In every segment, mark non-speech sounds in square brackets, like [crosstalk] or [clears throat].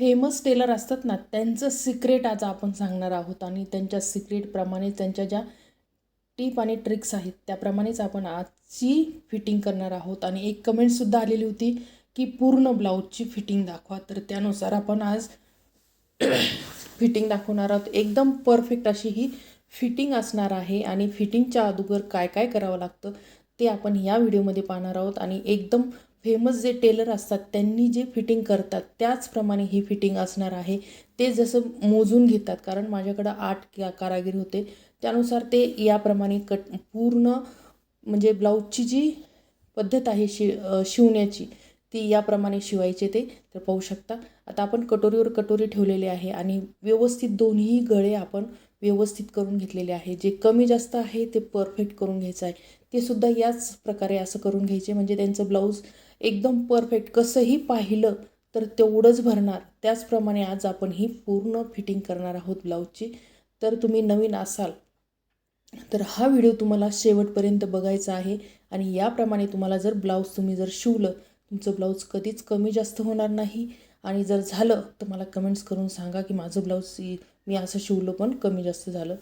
Famous teller असतात ना त्यांचं सिक्रेट आज आपण सांगणार आहोत आणि त्यांच्या सिक्रेटप्रमाणे त्यांच्या ज्या टीप आणि ट्रिक्स आहेत त्याप्रमाणेच आपण आजची फिटिंग करणार आहोत. आणि एक कमेंटसुद्धा आलेली होती की पूर्ण ब्लाऊजची फिटिंग दाखवा. तर त्यानुसार आपण आज [coughs] फिटिंग दाखवणार आहोत. एकदम परफेक्ट अशी ही फिटिंग असणार आहे आणि फिटिंगच्या अगोदर काय काय करावं लागतं ते आपण या व्हिडिओमध्ये पाहणार आहोत. आणि एकदम फेमस जे टेलर असतात त्यांनी जे फिटिंग करतात त्याचप्रमाणे ही फिटिंग असणार आहे. ते जसं मोजून घेतात कारण माझ्याकडं आठ का कारागीर होते त्यानुसार ते याप्रमाणे कट पूर्ण म्हणजे ब्लाऊजची जी पद्धत आहे शि शिवण्याची ती याप्रमाणे शिवायचे ते तर पाहू शकता. आता आपण कटोरीवर कटोरी ठेवलेली आहे आणि व्यवस्थित दोन्ही गळे आपण व्यवस्थित करून घेतलेले आहे. जे कमी जास्त आहे ते परफेक्ट करून घ्यायचं आहे. ते सुद्धा याच प्रकारे असं करून घ्यायचे म्हणजे त्यांचं ब्लाऊज एकदम परफेक्ट कसंही पाहिलं तर तेवढंच भरणार. त्याचप्रमाणे आज आपण ही पूर्ण फिटिंग करणार आहोत ब्लाऊजची तर तुम्ही नवीन असाल तर हा व्हिडिओ तुम्हाला शेवटपर्यंत बघायचा आहे. आणि याप्रमाणे तुम्हाला जर ब्लाऊज तुम्ही जर शिवलं तुमचं ब्लाऊज कधीच कमी जास्त होणार नाही. आणि जर झालं तर मला कमेंट्स करून सांगा की माझं ब्लाऊज मी असं शिवलं पण कमी जास्त झालं.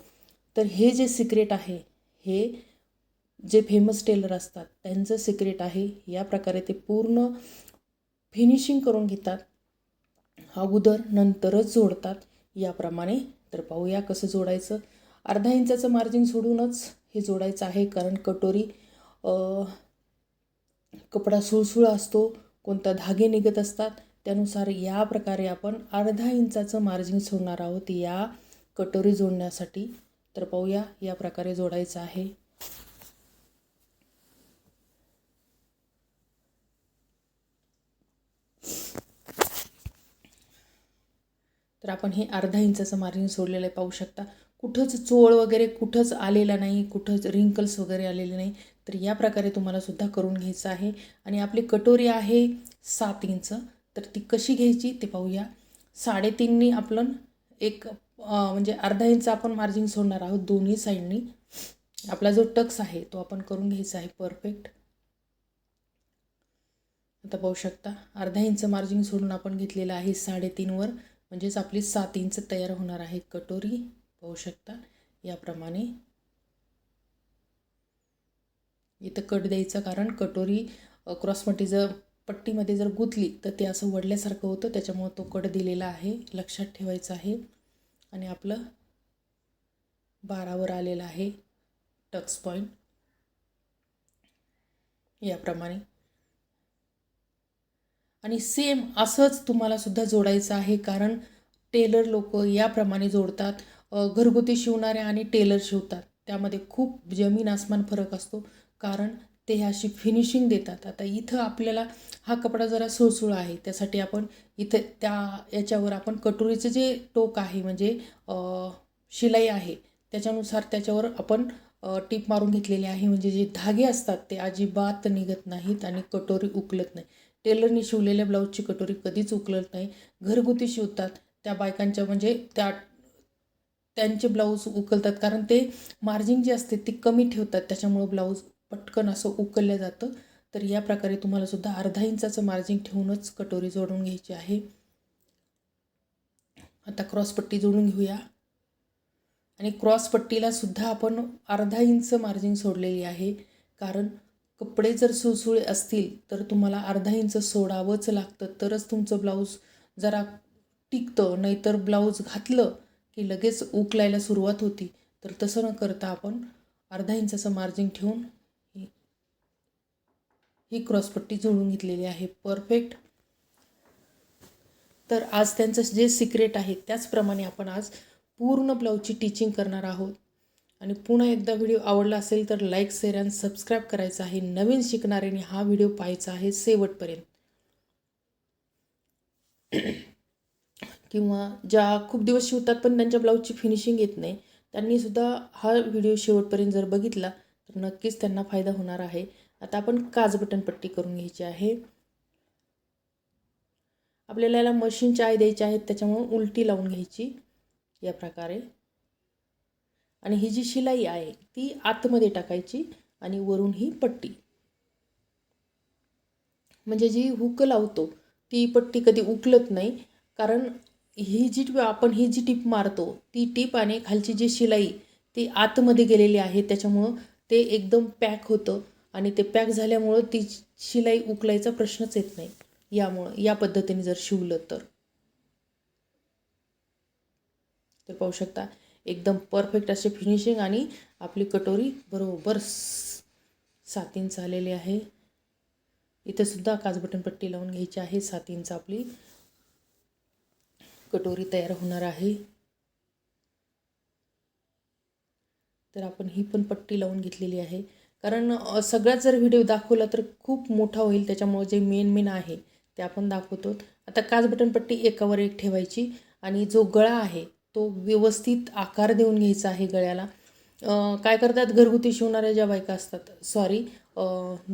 तर हे जे सिक्रेट आहे हे जे फेमस टेलर असतात त्यांचं सिक्रेट आहे. या प्रकारे ते पूर्ण फिनिशिंग करून घेतात. अगोदर नंतरच जोडतात. याप्रमाणे तर पाहूया कसं जोडायचं. अर्धा इंचाचं मार्जिन सोडूनच हे जोडायचं आहे कारण कटोरी कपडा सुळसुळ असतो कोणता धागे निघत असतात त्यानुसार या प्रकारे आपण अर्धा इंचाचं मार्जिन सोडणार आहोत या कटोरी जोडण्यासाठी. तर पाहूया या प्रकारे जोडायचं आहे. तर आपण हे अर्धा इंचाचं मार्जिन सोडलेलं आहे पाहू शकता. कुठंच चोळ वगैरे कुठंच आलेला नाही कुठंच रिंकल्स वगैरे आलेले नाही. तर या प्रकारे तुम्हाला सुद्धा करून घ्यायचं आहे. आणि आपली कटोरी आहे सात इंच. तर ती कशी घ्यायची ते पाहूया. साडेतीननी आपण एक म्हणजे अर्धा इंच आपण मार्जिन सोडणार आहोत दोन्ही साईडनी आपला जो टक्स आहे तो आपण करून घ्यायचा आहे परफेक्ट आता पाहू शकता. अर्धा इंच मार्जिन सोडून आपण घेतलेलं आहे साडेतीनवर म्हणजेच आपली सात इंच तयार होणार आहे कटोरी पाहू शकता. याप्रमाणे इथं कट द्यायचं कारण कटोरी क्रॉसपट्टी जर पट्टीमध्ये जर गुंतली तर ते असं वडल्यासारखं होतं. त्याच्यामुळं तो कट दिलेला आहे. लक्षात ठेवायचं आहे. आणि आपलं बारावर आलेलं आहे टक्स पॉईंट याप्रमाणे आणि सेम असंच तुम्हाला सुद्धा जोडायचं आहे कारण टेलर लोक याप्रमाणे जोडतात. घरगुती शिवणारे आणि टेलर शिवतात. त्यामध्ये खूप जमीन आसमान फरक असतो कारण ते अशी फिनिशिंग देतात. आता इथं आपल्याला हा कपडा जरा सुळसुळ आहे त्यासाठी आपण इथं त्या याच्यावर आपण कटोरीचं जे टोक आहे म्हणजे शिलाई आहे त्याच्यानुसार त्याच्यावर आपण टीप मारून घेतलेली आहे. म्हणजे जे धागे असतात ते अजिबात निघत नाहीत आणि कटोरी उकलत नाही. टेलरने शिवलेल्या ब्लाऊजची कटोरी कधीच उकलत नाही. घरगुती शिवतात त्या बायकांच्या म्हणजे त्या त्यांचे ब्लाऊज उकलतात. कारण ते मार्जिन जे असते ती कमी ठेवतात. त्याच्यामुळं ब्लाऊज पटकन असं उकललं जातं. तर या प्रकारे तुम्हाला सुद्धा अर्धा इंचाचं मार्जिन ठेवूनच कटोरी जोडून घ्यायची आहे. आता क्रॉसपट्टी जोडून घेऊया. आणि क्रॉसपट्टीला सुद्धा आपण अर्धा इंच मार्जिन सोडलेली आहे. कारण कपडे जर सुळसुळे असतील तर तुम्हाला अर्धा इंच सोडावंच लागतं. तरच तुमचं ब्लाऊज जरा टिकतं. नाहीतर ब्लाऊज घातलं की लगेच उकलायला सुरुवात होती. तर तसं न करता आपण अर्धा इंचाचं मार्जिन ठेवून ही ही क्रॉसपट्टी जोडून घेतलेली आहे. परफेक्ट तर आज त्यांचं जे सिक्रेट आहे त्याचप्रमाणे आपण आज पूर्ण ब्लाऊजची टीचिंग करणार आहोत. आणि पुन्हा एकदा व्हिडिओ आवडला असेल तर लाईक शेअर आणि सबस्क्राईब करायचा आहे. नवीन शिकणाऱ्यांनी हा व्हिडिओ पाहायचा आहे शेवटपर्यंत. [clears throat] किंवा ज्या खूप दिवस शिवतात पण त्यांच्या ब्लाऊजची फिनिशिंग येत नाही त्यांनी सुद्धा हा व्हिडिओ शेवटपर्यंत जर बघितला तर नक्कीच त्यांना फायदा होणार आहे. आता आपण काज बटन पट्टी करून घ्यायची आहे. आपल्याला याला मशीनच्या आय द्यायच्या आहेत त्याच्यामुळे उलटी लावून घ्यायची या प्रकारे. आणि ही जी शिलाई आहे ती आतमध्ये टाकायची आणि वरून ही पट्टी. म्हणजे जी हुक लावतो ती पट्टी कधी उकलत नाही कारण ही जी आपण ही जी टीप मारतो ती टीप आणि खालची जी शिलाई ती आतमध्ये गेलेली आहे त्याच्यामुळं ते एकदम पॅक होतं आणि ते पॅक झाल्यामुळं ती शिलाई उकलायचा प्रश्नच येत नाही. यामुळं या पद्धतीने जर शिवलं तर. तर पाहू शकता एकदम परफेक्ट असे फिनिशिंग आणि आपली कटोरी बरोबर सात इंच आलेली आहे. इथेसुद्धा सुद्धा काचबटन पट्टी लावून घ्यायची आहे. सात इंच आपली कटोरी तयार होणार आहे. तर आपण ही पण पट्टी लावून घेतलेली आहे. कारण सगळ्यात जर व्हिडिओ दाखवला तर खूप मोठा होईल. त्याच्यामुळे जे मेन मेन आहे ते आपण दाखवतो. आता काच बटन पट्टी एकावर एक ठेवायची आणि जो गळा आहे तो व्यवस्थित आकार देऊन घ्यायचा आहे गळ्याला. काय करतात? घरगुती शिवणाऱ्या ज्या बायका असतात सॉरी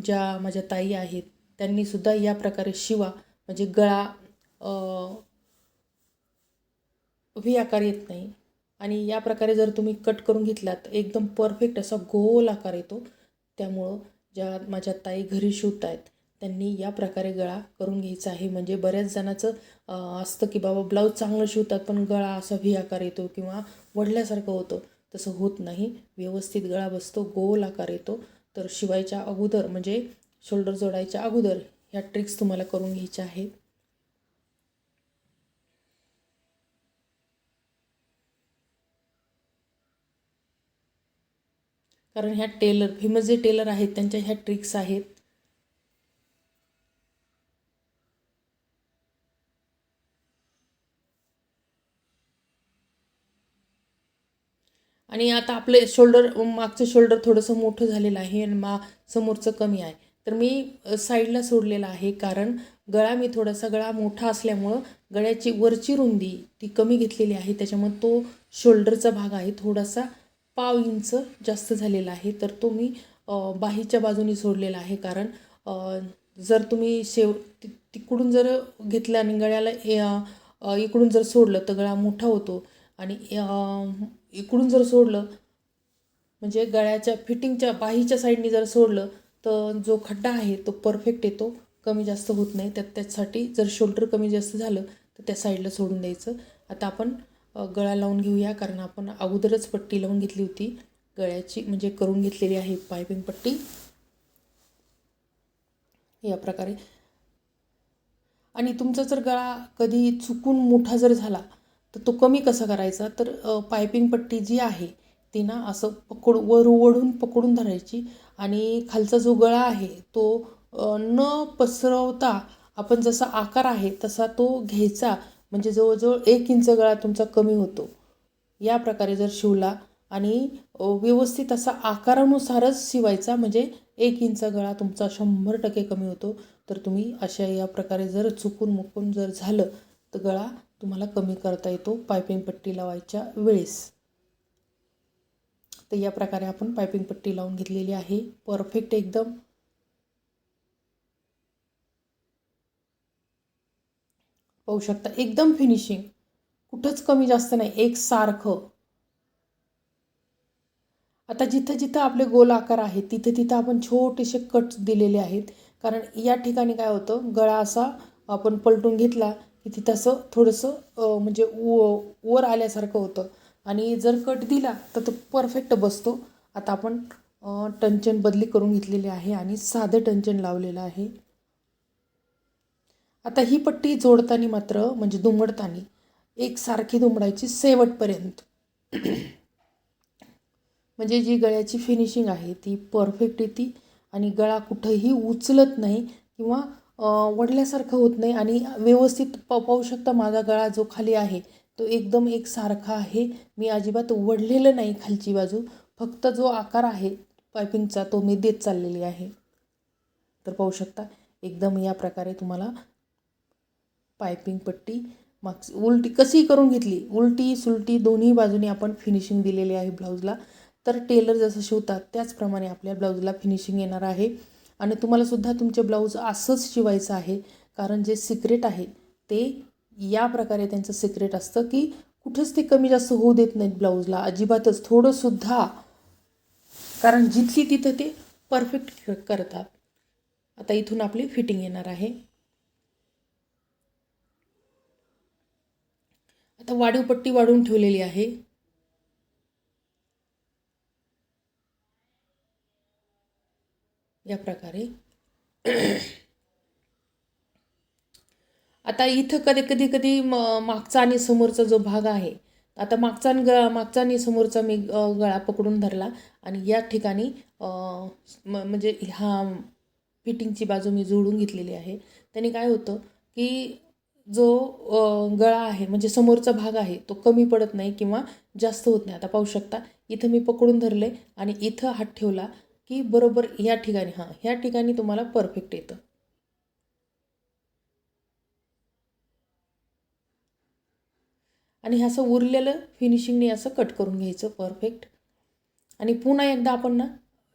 ज्या माझ्या ताई आहेत त्यांनीसुद्धा या प्रकारे शिवा. म्हणजे गळा अ, व्ही आकार येत नाही. आणि या प्रकारे जर तुम्ही कट करून घेतलात एकदम परफेक्ट असा गोल आकार येतो. त्यामुळं ज्या माझ्या ताई घरी शिवत आहेत त्यांनी या प्रकारे गळा करून घ्यायचा आहे. म्हणजे बऱ्याच जणाचं असतं की बाबा ब्लाऊज चांगलं शिवतात पण गळा असा व्ही आकार येतो किंवा वडल्यासारखं होतं. तसं होत नाही. व्यवस्थित गळा बसतो गोल आकार येतो. तर शिवायच्या अगोदर म्हणजे शोल्डर जोडायच्या अगोदर ह्या ट्रिक्स तुम्हाला करून घ्यायच्या आहेत. कारण ह्या टेलर फेमस जे टेलर आहेत त्यांच्या ह्या ट्रिक्स आहेत. आणि आता आपले शोल्डर मागचं शोल्डर थोडंसं मोठं झालेलं आहे आणि मा समोरचं कमी आहे. तर मी साईडला सोडलेलं आहे कारण गळा मी थोडासा गळा मोठा असल्यामुळं गळ्याची वरची रुंदी ती कमी घेतलेली आहे. त्याच्यामुळे तो शोल्डरचा भाग आहे थोडासा पाव इंच जास्त झालेला आहे. तर तो मी बाहीच्या बाजूनी सोडलेला आहे कारण जर तुम्ही शेव तिकडून जर घेतलं आणि गळ्याला इकडून जर सोडलं तर गळा मोठा होतो. आणि इकडून जर सोडलं म्हणजे गळ्याच्या फिटिंगच्या बाहीच्या साईडनी जर सोडलं तर जो खड्डा आहे तो परफेक्ट येतो कमी जास्त होत नाही. त्यात त्यासाठी जर शोल्डर कमी जास्त झालं तर त्या साईडला सोडून द्यायचं. आता आपण गळा लावून घेऊया कारण आपण अगोदरच पट्टी लावून घेतली होती. गळ्याची म्हणजे करून घेतलेली आहे पायपिंग पट्टी. या प्रकारे. आणि तुमचा जर गळा कधी चुकून मोठा जर झाला तर तो कमी कसा करायचा? तर पायपिंग पट्टी जी आहे ती ना असं पकड वर ओढून पकडून धरायची आणि खालचा जो गळा आहे तो न पसरवता आपण जसा आकार आहे तसा तो घ्यायचा. म्हणजे जवळजवळ एक इंच गळा तुमचा कमी होतो. या प्रकारे जर शिवला आणि व्यवस्थित असा आकारानुसारच शिवायचा म्हणजे एक इंच गळा तुमचा शंभर टक्के कमी होतो तर तुम्ही अशा या प्रकारे जर चुकून मुकून जर झालं तर गळा तुम्हाला कमी करता येतो पायपिंग पट्टी लावायच्या वेळेस. तर या प्रकारे आपण पायपिंग पट्टी लावून घेतलेली आहे. परफेक्ट एकदम. पाहू शकता एकदम फिनिशिंग कुठंच कमी जास्त नाही एक सारखं. आता जिथं जिथं आपले गोल आकार आहेत तिथं तिथं आपण छोटेसे कट दिलेले आहेत. कारण या ठिकाणी काय होतं गळा असा आपण पलटून घेतला की ती तसं थोडंसं म्हणजे व वर आल्यासारखं होतं. आणि जर कट दिला तर तो परफेक्ट बसतो. आता आपण टंचन बदली करून घेतलेली आहे आणि साधं टंचन लावलेलं आहे. आता ही पट्टी जोडताना मात्र म्हणजे दुमडताना एक सारखी दुमडायची शेवटपर्यंत. [clears throat] म्हणजे जी गळ्याची फिनिशिंग आहे ती परफेक्ट येते आणि गळा कुठंही उचलत नाही किंवा अं, वडल्यासारखं होत नाही आणि व्यवस्थित प पाहू शकता माझा गळा जो खाली आहे तो एकदम एकसारखा आहे. मी अजिबात वडलेलं नाही खालची बाजू फक्त जो आकार आहे पायपिंगचा तो मी देत चाललेली आहे. तर पाहू शकता एकदम या प्रकारे तुम्हाला पायपिंग पट्टी मागची उलटी कशी करून घेतली? उलटी सुलटी दोन्ही बाजूनी आपण फिनिशिंग दिलेली आहे ब्लाऊजला तर टेलर जसं शिवतात त्याचप्रमाणे आपल्या ब्लाऊजला फिनिशिंग येणार आहे. आणि तुम्हालासुद्धा तुमचे ब्लाऊज असंच शिवायचं आहे. कारण जे सिक्रेट आहे ते या प्रकारे त्यांचं सिक्रेट असतं की कुठंच ते कमी जास्त होऊ देत नाहीत ब्लाऊजला. अजिबातच. थोडंसुद्धा कारण जिथली तिथं ते परफेक्ट करतात. आता इथून आपली फिटिंग येणार आहे. आता वाढीव पट्टी वाढवून ठेवलेली आहे. या प्रकारे. [clears throat] आता इथं कधी कधी कधी म मागचा आणि समोरचा जो भाग आहे आता मागचा आणि ग मागचा आणि समोरचा मी गळा पकडून धरला आणि या ठिकाणी म म्हणजे हा फिटिंगची बाजू मी जोडून घेतलेली आहे. त्याने काय होतं की जो गळा आहे म्हणजे समोरचा भाग आहे तो कमी पडत नाही किंवा जास्त होत नाही. आता पाहू शकता इथं मी पकडून धरले आणि इथं हात ठेवला की बरोबर ह्या ठिकाणी हां ह्या ठिकाणी तुम्हाला परफेक्ट येतं. आणि असं उरलेलं फिनिशिंगने असं कट करून घ्यायचं परफेक्ट आणि पुन्हा एकदा आपण ना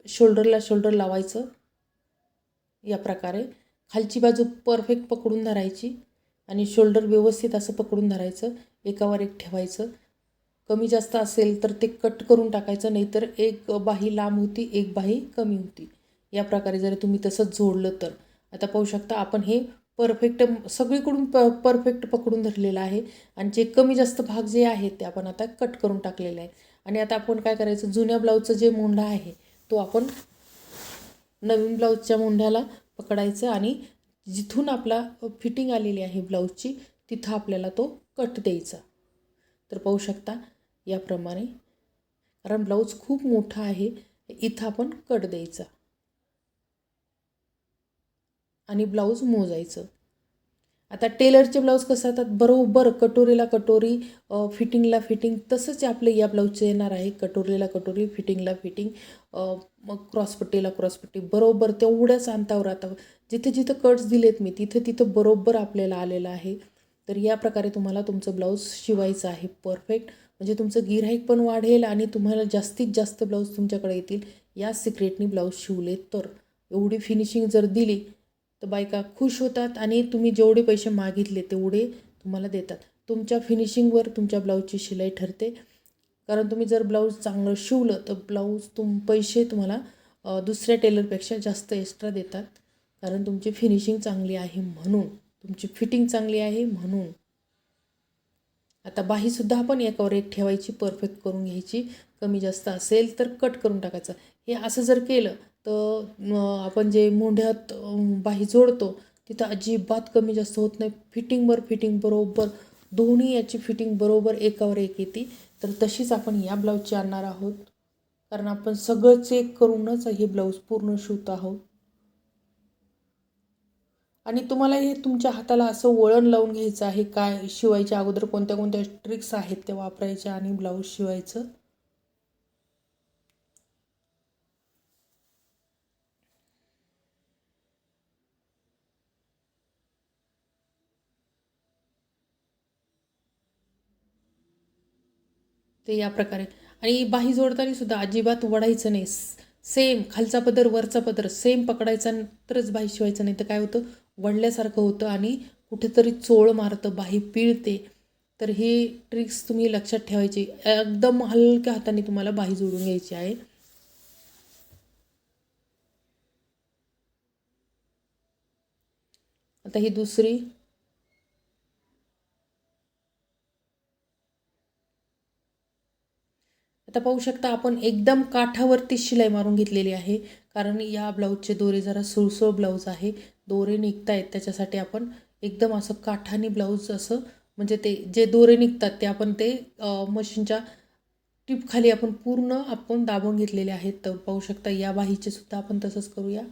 शोल्डरला शोल्डर लावायचं. या प्रकारे. खालची बाजू परफेक्ट पकडून धरायची. आणि शोल्डर व्यवस्थित असं पकडून धरायचं. एकावर एक ठेवायचं. कमी जास्त असेल तर ते कट करून टाकायचं नाहीतर एक बाही लांब होती एक बाही कमी होती. या प्रकारे जर तुम्ही तसंच जोडलं तर. आता पाहू शकता आपण हे परफेक्ट सगळीकडून प परफेक्ट पकडून धरलेलं आहे. आणि जे कमी जास्त भाग जे आहेत ते आपण आता कट करून टाकलेले आहे. आणि आता आपण काय करायचं जुन्या ब्लाऊजचं जे मोंढा आहे तो आपण नवीन ब्लाऊजच्या मोंढ्याला पकडायचं आणि जिथून आपला फिटिंग आलेली आहे ब्लाऊजची तिथं आपल्याला तो कट द्यायचा. तर पाहू शकता याप्रमाणे. कारण ब्लाऊज खूप मोठा आहे इथं आपण कट द्यायचा. आणि ब्लाऊज मोजायचं. आता टेलरचे ब्लाऊज कसं असतात बरोबर कटोरीला कटोरी फिटिंगला फिटिंग तसंच आपलं या ब्लाऊजचं येणार आहे. कटोरीला कटोरी फिटिंगला फिटिंग मग क्रॉसपट्टीला क्रॉसपट्टी. बरोबर तेवढ्याच अंतावर आता जिथे जिथं कट्स दिलेत मी तिथं तिथं बरोबर आपल्याला आलेलं आहे. तर या प्रकारे तुम्हाला तुमचं ब्लाऊज शिवायचं आहे. परफेक्ट म्हणजे तुमचं गिऱ्हाईक पण वाढेल आणि तुम्हाला जास्तीत जास्त ब्लाऊज तुमच्याकडे येतील. या सिक्रेटनी ब्लाऊज शिवले तर. एवढी फिनिशिंग जर दिली तर बायका खुश होतात आणि तुम्ही जेवढे पैसे मागितले तेवढे तुम्हाला देतात. तुमच्या फिनिशिंगवर तुमच्या ब्लाऊजची शिलाई ठरते. कारण तुम्ही जर ब्लाऊज चांगलं शिवलं तर ब्लाऊज तुम पैसे तुम्हाला दुसऱ्या टेलरपेक्षा जास्त एक्स्ट्रा देतात. कारण तुमची फिनिशिंग चांगली आहे म्हणून. तुमची फिटिंग चांगली आहे म्हणून. आता बाहीसुद्धा आपण एकावर एक ठेवायची परफेक्ट करून घ्यायची. कमी जास्त असेल तर कट करून टाकायचं. हे असं जर केलं तर आपण जे मोंढ्यात बाही जोडतो तिथं अजिबात कमी जास्त होत नाही. फिटिंगवर फिटिंग बरोबर दोन्ही याची फिटिंग बरोबर एकावर एक येते. तर तशीच आपण या ब्लाऊजची आणणार आहोत. कारण आपण सगळं चेक करूनच हे ब्लाऊज पूर्ण शिवत आहोत. आणि तुम्हाला हे तुमच्या हाताला असं वळण लावून घ्यायचं आहे काय? शिवायच्या अगोदर कोणत्या कोणत्या ट्रिक्स आहेत त्या वापरायच्या आणि ब्लाऊज शिवायचं? ते या प्रकारे. आणि बाही जोडताना सुद्धा अजिबात वडायचं नाही. सेम खालचा पदर वरचा पदर सेम पकडायचा तरच बाही शिवायचं नाही तर काय होतं? वडल्यासारखं होतं आणि कुठेतरी चोळ मारतं बाही पिळते. तर ही ट्रिक्स तुम्ही लक्षात ठेवायची. एकदम हलक्या हाताने तुम्हाला बाही जोडून घ्यायची आहे. आता ही दुसरी. आता पाहू शकता आपण एकदम काठावरती शिलाई मारून घेतलेली आहे. कारण या ब्लाऊजचे दोरे जरा सुळसुळ ब्लाऊज आहे. दोरे निघत आहेत त्याच्यासाठी आपण एकदम असं काठाने ब्लाऊज असं म्हणजे ते जे दोरे निघतात ते आपण ते मशीनच्या टिपखाली आपण पूर्ण आपण दाबून घेतलेले आहेत. तर पाहू शकता या बाहीचे सुद्धा आपण तसंच करूया.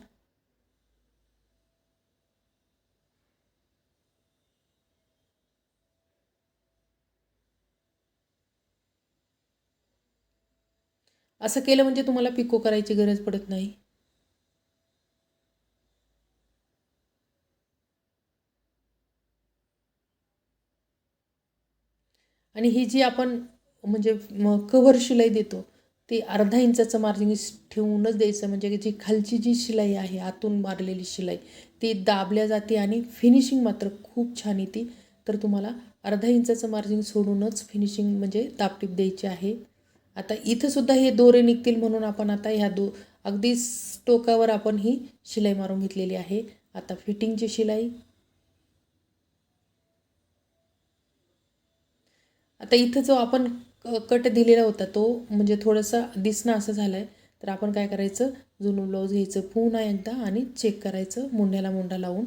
असं केलं म्हणजे तुम्हाला पिको करायची गरज पडत नाही. आणि ही जी आपण म्हणजे कव्हर शिलाई देतो ती अर्धा इंचाचं मार्जिन ठेवूनच द्यायचं. म्हणजे जी खालची जी शिलाई आहे आतून मारलेली शिलाई ती दाबल्या जाते आणि फिनिशिंग मात्र खूप छान येते. तर तुम्हाला अर्धा इंचाचं मार्जिन सोडूनच फिनिशिंग म्हणजे दाबटीप द्यायची आहे. आता इथंसुद्धा हे दोरे निघतील म्हणून आपण आता ह्या दो अगदी टोकावर आपण ही शिलाई मारून घेतलेली आहे. आता फिटिंगची शिलाई आता इथं जो आपण कट दिलेला होता तो म्हणजे थोडंसं दिसणं असं झालं आहे तर आपण काय करायचं? जुनं ब्लाऊज घ्यायचं पुन्हा एकदा आणि चेक करायचं मुंड्याला मुंडा लावून.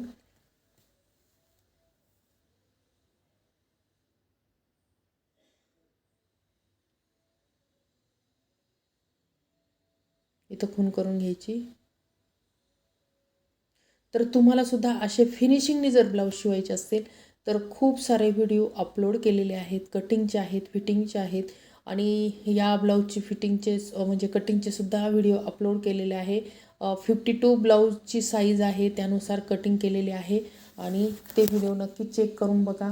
इथं खून करून घ्यायची. तर तुम्हाला सुद्धा असे फिनिशिंगने जर ब्लाऊज शिवायचे असतील तर खूप सारे व्हिडिओ अपलोड केलेले आहेत कटिंगचे आहेत फिटिंगचे आहेत आणि या ब्लाऊजची फिटिंगचे म्हणजे कटिंगचे सुद्धा व्हिडिओ अपलोड केलेले आहे. फिफ्टी टू ब्लाऊजची साईज आहे त्यानुसार कटिंग केलेले आहे आणि ते व्हिडिओ नक्की चेक करून बघा.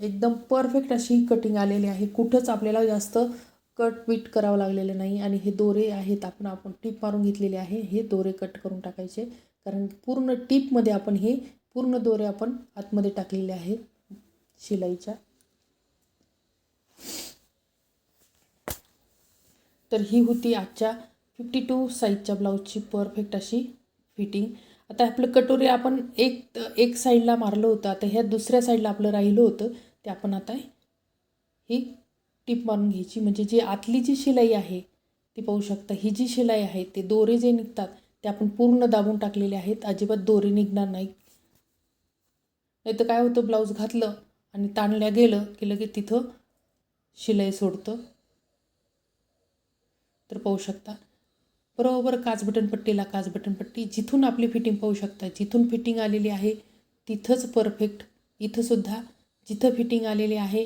एकदम परफेक्ट अशी कटिंग आलेली आहे. कुठंच आपल्याला जास्त कट विट करावं लागलेलं नाही आणि हे दोरे आहेत आपण आपण टीप मारून घेतलेले आहे. हे दोरे कट करून टाकायचे. कारण पूर्ण टीपमध्ये आपण हे पूर्ण दोरे आपण आतमध्ये टाकलेले आहेत. शिलाईच्या. तर ही होती आजच्या फिफ्टी टू साईजच्या ब्लाऊजची परफेक्ट अशी फिटिंग आता आपलं कटोरी आपण एक एक साईडला मारलं होतं. आता ह्या दुसऱ्या साईडला आपलं राहिलं होतं. ते आपण आता ही टीप मारून घ्यायची. म्हणजे जी आतली जी शिलाई आहे ती पाहू शकता. ही जी शिलाई आहे ते दोरे जे निघतात ते आपण पूर्ण दाबून टाकलेले आहेत. अजिबात दोरे निघणार नाही नाही तर काय होतं ब्लाऊज घातलं आणि ताणल्या गेलं की लगेच तिथं शिलाई सोडतं. तर पाहू शकता. बरोबर काच बटन पट्टीला काच बटन पट्टी. जिथून आपली फिटिंग पाहू शकता. जिथून फिटिंग आलेली आहे तिथंच परफेक्ट इथंसुद्धा जिथं फिटिंग आलेली आहे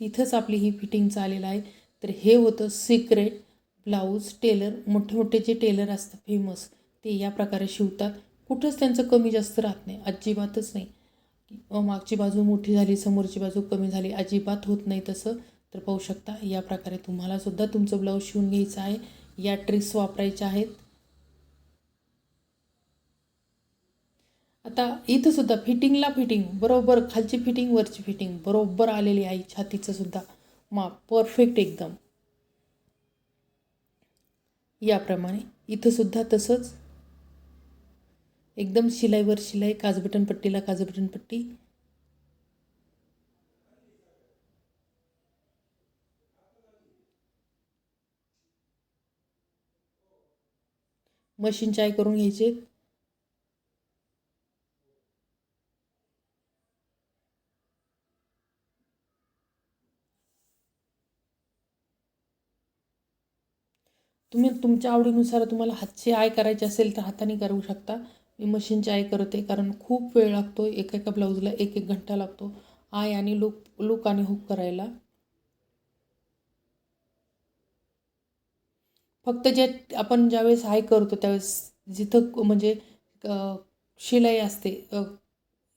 तिथंच आपली ही फिटिंग आलेलं आहे. तर हे होतं सिक्रेट ब्लाऊज टेलर मोठे मोठे जे टेलर असतात फेमस ते या प्रकारे शिवतात. कुठंच त्यांचं कमी जास्त राहत नाही. अजिबातच नाही. मागची बाजू मोठी झाली समोरची बाजू कमी झाली अजिबात होत नाही तसं तर पाहू शकता. या प्रकारे तुम्हाला सुद्धा तुमचं ब्लाऊज शिवून घ्यायचं आहे. या ट्रिक्स वापरायच्या आहेत. आता इथं सुद्धा फिटिंगला फिटिंग बरोबर खालची फिटिंग वरची फिटिंग बरोबर आलेली आहे. छातीचं सुद्धा माप परफेक्ट एकदम. याप्रमाणे इथं सुद्धा तसंच एकदम शिलाईवर शिलाई काजबटन पट्टीला काजबटन पट्टी. मशीन चाय करून घ्यायचे. तुम्ही तुमच्या आवडीनुसार तुम्हाला हातची आय करायची असेल तर हाताने करू शकता. मी मशीनची आय करते कारण खूप वेळ लागतो एका एका ब्लाऊजला एक एक घंटा लागतो. आय आणि लूक लूक आणि हुक करायला. फक्त जे आपण ज्यावेळेस आय करतो त्यावेळेस जिथं म्हणजे शिलाई असते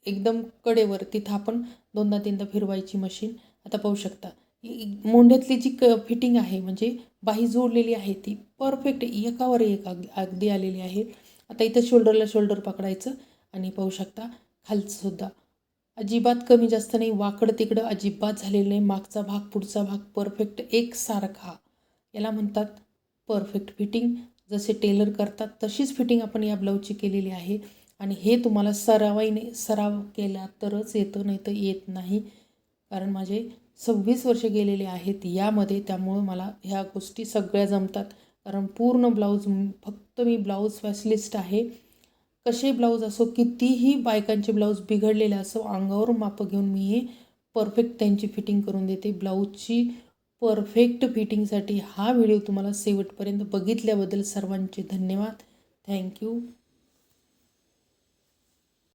एकदम कडेवर तिथं आपण दोनदा तीनदा फिरवायची मशीन आता पाहू शकता. इ- मोंढ्यातली जी क फिटिंग आहे म्हणजे बाही जोडलेली आहे ती परफेक्ट एकावर एक अग अगदी आलेली आहे. आता इथं शोल्डरला शोल्डर पकडायचं आणि पाहू शकता खालचंसुद्धा अजिबात कमी जास्त नाही वाकडं तिकडं अजिबात झालेलं नाही. मागचा भाग पुढचा भाग परफेक्ट एकसारखा. याला म्हणतात परफेक्ट फिटिंग जसे टेलर करतात तशीच फिटिंग आपण या ब्लाऊजची केलेली आहे. आणि हे तुम्हाला सरावाईने सराव केला तरच येतं नाही तर येत नाही. कारण माझे सव्वीस वर्ष गेलेले आहेत यामध्ये त्यामुळं मला ह्या गोष्टी सगळ्या जमतात. कारण पूर्ण ब्लाऊज फक्त मी ब्लाऊज स्पेशलिस्ट आहे. कसे ब्लाऊज असो कितीही बायकांचे ब्लाऊज बिघडलेले असो अंगावर मापं घेऊन मी हे परफेक्ट त्यांची फिटिंग करून देते. ब्लाऊजची परफेक्ट फिटिंगसाठी हा व्हिडिओ तुम्हाला शेवटपर्यंत बघितल्याबद्दल सर्वांचे धन्यवाद. थँक्यू